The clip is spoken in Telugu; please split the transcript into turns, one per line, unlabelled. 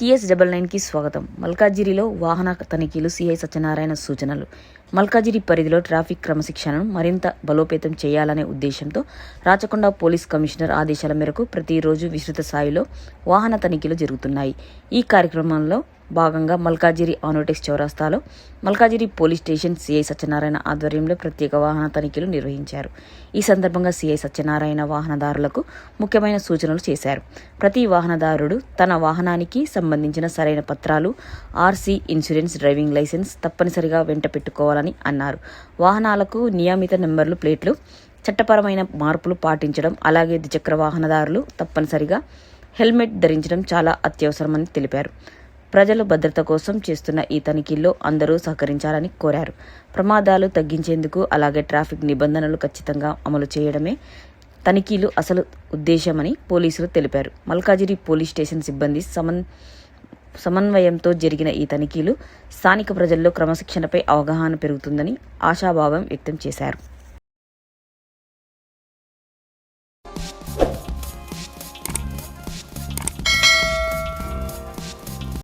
టీఎస్ డబల్ నైన్కి స్వాగతం. మల్కాజిరిలో వాహన తనిఖీలు సిఐ సత్యనారాయణ సూచనలు. మల్కాజిరి పరిధిలో ట్రాఫిక్ క్రమశిక్షణను మరింత బలోపేతం చేయాలనే ఉద్దేశంతో రాచకొండ పోలీస్ కమిషనర్ ఆదేశాల మేరకు ప్రతిరోజు విస్తృత స్థాయిలో వాహన తనిఖీలు జరుగుతున్నాయి. ఈ కార్యక్రమంలో భాగంగా మల్కాజిరి ఆనోటిక్స్ చౌరస్తాలో Malkajgiri police station CI Satyanarayana ఆధ్వర్యంలో ప్రత్యేక వాహన తనిఖీలు నిర్వహించారు. ఈ సందర్భంగా సిఐ సత్యనారాయణ వాహనదారులకు ముఖ్యమైన సూచనలు చేశారు. ప్రతి వాహనదారుడు తన వాహనానికి సంబంధించిన సరైన పత్రాలు ఆర్సీ ఇన్సూరెన్స్ డ్రైవింగ్ లైసెన్స్ తప్పనిసరిగా వెంట పెట్టుకోవాలని అన్నారు. వాహనాలకు నియమిత నెంబర్లు ప్లేట్లు చట్టపరమైన మార్పులు పాటించడం అలాగే ద్విచక్ర వాహనదారులు తప్పనిసరిగా హెల్మెట్ ధరించడం చాలా అత్యవసరమని తెలిపారు. ప్రజల భద్రత కోసం చేస్తున్న ఈ తనిఖీల్లో అందరూ సహకరించాలని కోరారు. ప్రమాదాలు తగ్గించేందుకు అలాగే ట్రాఫిక్ నిబంధనలు ఖచ్చితంగా అమలు చేయడమే తనిఖీలు అసలు ఉద్దేశమని పోలీసులు తెలిపారు. మల్కాజిరి పోలీస్ స్టేషన్ సిబ్బంది సమన్ సమన్వయంతో జరిగిన ఈ తనిఖీలు స్థానిక ప్రజల్లో క్రమశిక్షణపై అవగాహన పెరుగుతుందని ఆశాభావం వ్యక్తం చేశారు.